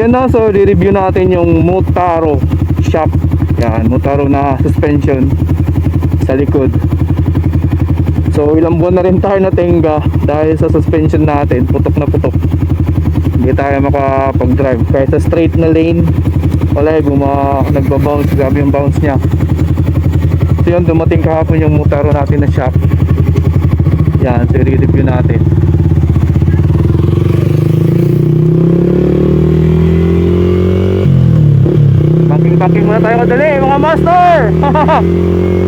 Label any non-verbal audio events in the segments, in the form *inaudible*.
yan na, so re-review natin yung Motaro shock. Yan, Motaro na suspension sa likod. So ilang buwan na rin tayo na tenga dahil sa suspension natin, putok na putok. Hindi tayo makapag-drive. Kahit sa straight na lane, wala eh, buma, nagbabounce, grabe yung bounce niya. So yun, dumating kahapon yung Motaro natin na shock. Yan, so i-review natin. Packing-packing muna tayo kadali, mga master! *laughs*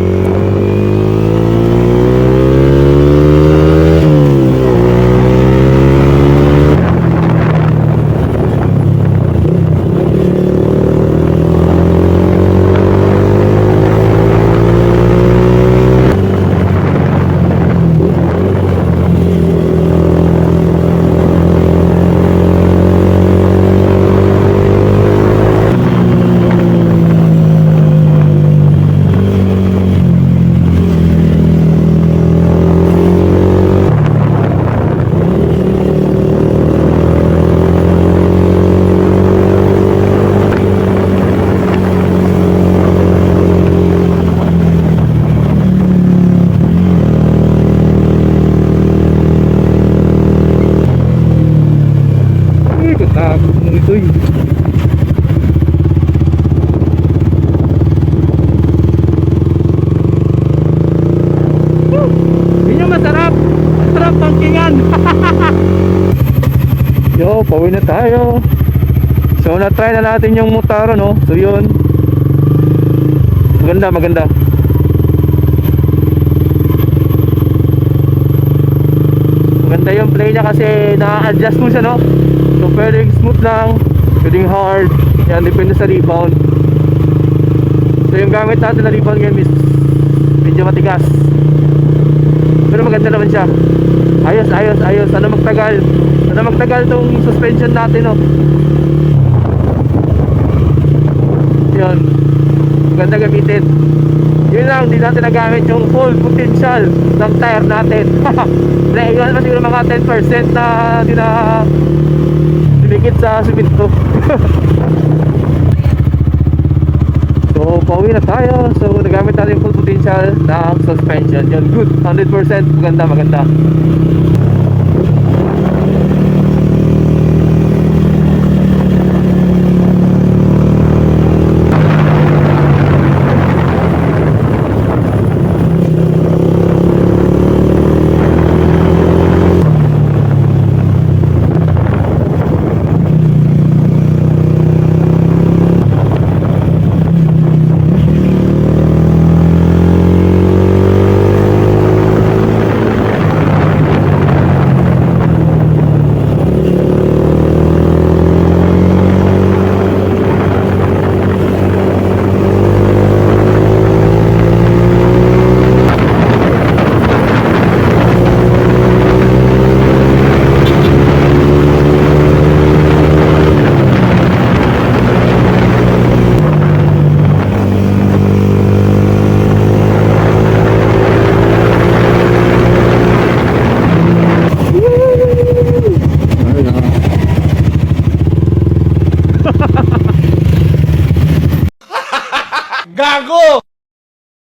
Eh. Woo! Yun yung masarap. Masarap pangkingan. *laughs* Yo, pauwi na tayo. So, na-try na natin yung Mutaro, no? So, yun. Maganda, maganda. Maganda yung play niya kasi na-adjust mo siya, no? So, pwedeng smooth lang, pwedeng hard. Yan, depende sa rebound. So, yung gamit natin na rebound game is medyo matigas. Pero maganda naman siya. Ayos, ayos, ayos. Sana magtagal. Sana magtagal tong suspension natin, no? Yun. Maganda gamitin. Yun lang, hindi natin nagamit yung full potential ng tire natin. *laughs* Pa siguro mga 10% na na dumikit sa simento. *laughs* so, pauwi na tayo. So, nagamit natin yung full potential ng suspension. Yun, good. 100%. Maganda, maganda. Gago!